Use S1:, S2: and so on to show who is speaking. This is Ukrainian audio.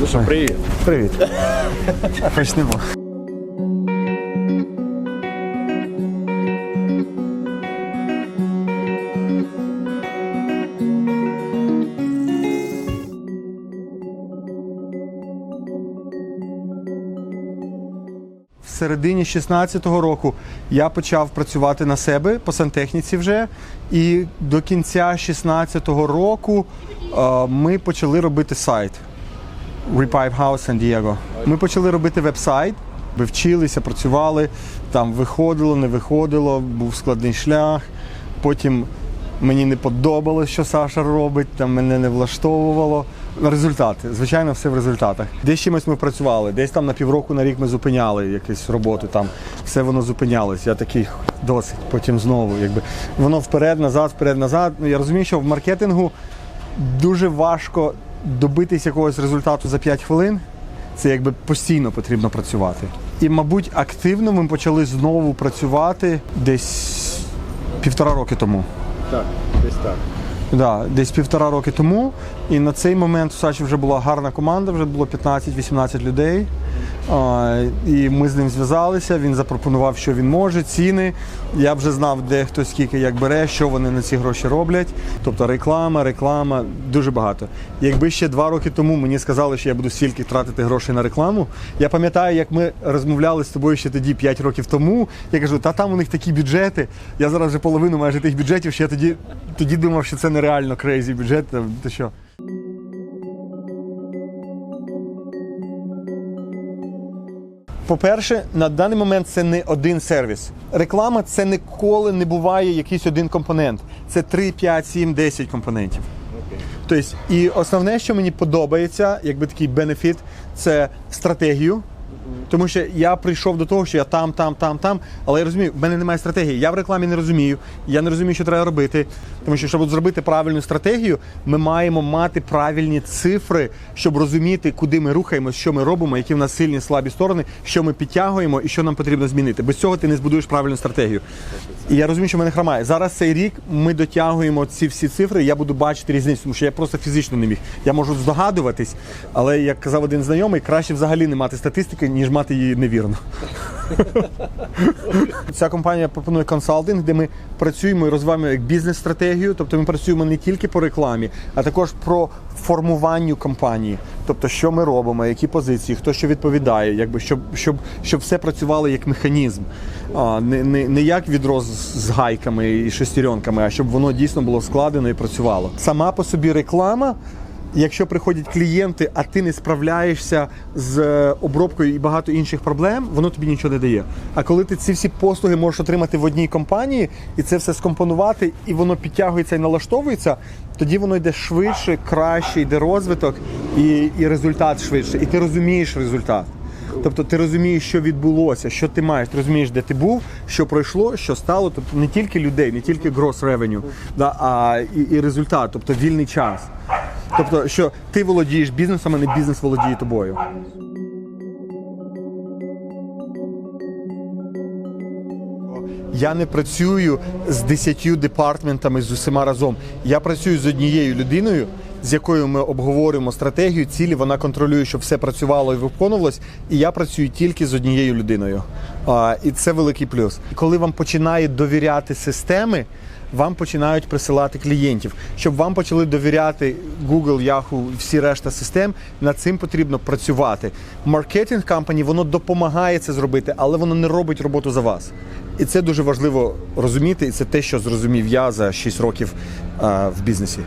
S1: Ну що, привіт.
S2: Привіт. Почнемо. В середині 16-го року я почав працювати на себе по сантехніці вже. І до кінця 16-го року е, ми почали робити сайт. Repipe House San Diego. Ми почали робити веб-сайт, ми вчилися, працювали, там виходило, не виходило, був складний шлях. Потім мені не подобалось, що Саша робить, там мене не влаштовувало. Результати, звичайно, все в результатах. Десь чимось ми працювали, десь там на півроку на рік ми зупиняли якусь роботу, там все воно зупинялось. Я такий досить, потім знову. Якби воно вперед, назад, вперед, назад. Ну я розумію, що в маркетингу дуже важко добитись якогось результату за 5 хвилин. Це якби постійно потрібно працювати. І, мабуть, активно ми почали знову працювати десь півтора роки тому.
S1: Так, десь так.
S2: Да, десь півтора роки тому. І на цей момент у Сачі вже була гарна команда, вже було 15-18 людей. І ми з ним зв'язалися. Він запропонував, що він може, ціни. Я вже знав, де хто скільки як бере, що вони на ці гроші роблять. Тобто реклама, реклама, дуже багато. Якби ще два роки тому мені сказали, що я буду стільки тратити грошей на рекламу. Я пам'ятаю, як ми розмовляли з тобою ще тоді 5 років тому. Я кажу, та там у них такі бюджети. Я зараз вже половину майже тих бюджетів, я тоді, тоді думав, що це нереально крейзі бюджет. Та що. По-перше, на даний момент це не один сервіс. Реклама це ніколи не буває якийсь один компонент. Це 3, 5, 7, 10 компонентів. Тобто, і основне, що мені подобається, якби такий бенефіт, це стратегію. Тому що я прийшов до того, що я там, там, там, там, але я розумію, в мене немає стратегії. Я в рекламі не розумію, я не розумію, що треба робити. Тому що, щоб зробити правильну стратегію, ми маємо мати правильні цифри, щоб розуміти, куди ми рухаємося, що ми робимо, які в нас сильні слабі сторони, що ми підтягуємо і що нам потрібно змінити. Без цього ти не збудуєш правильну стратегію. І я розумію, що мене хромає. Зараз цей рік ми дотягуємо ці всі цифри. Я буду бачити різницю, тому що я просто фізично не міг. Я можу здогадуватись, але як казав один знайомий, краще взагалі не мати статистики, ніж мати її невірно. Ця компанія пропонує консалтинг, де ми працюємо і розвиваємо як бізнес-стратегію. Тобто ми працюємо не тільки по рекламі, а також про формуванню компанії. Тобто, що ми робимо, які позиції, хто що відповідає, якби щоб, щоб, щоб все працювало як механізм, а не, не, не як відро з, з гайками і шестеренками, а щоб воно дійсно було складено і працювало. Сама по собі реклама. Якщо приходять клієнти, а ти не справляєшся з е, обробкою і багато інших проблем, воно тобі нічого не дає. А коли ти ці всі послуги можеш отримати в одній компанії і це все скомпонувати, і воно підтягується і налаштовується, тоді воно йде швидше, краще, йде розвиток і, і результат швидше. І ти розумієш результат. Тобто ти розумієш, що відбулося, що ти маєш, ти розумієш, де ти був, що пройшло, що стало. Тобто не тільки людей, не тільки gross revenue, да, а і, і результат, тобто вільний час. Тобто, що ти володієш бізнесом, а не бізнес володіє тобою. Я не працюю з десятью департментами з усіма разом. Я працюю з однією людиною, з якою ми обговорюємо стратегію, цілі. Вона контролює, щоб все працювало і виконувалось. І я працюю тільки з однією людиною. А, і це великий плюс. Коли вам починають довіряти системи, вам починають присилати клієнтів. Щоб вам почали довіряти Google, Yahoo, всі решта систем, над цим потрібно працювати. Маркетинг компанії воно допомагає це зробити, але воно не робить роботу за вас. І це дуже важливо розуміти, і це те, що зрозумів я за 6 років а, в бізнесі.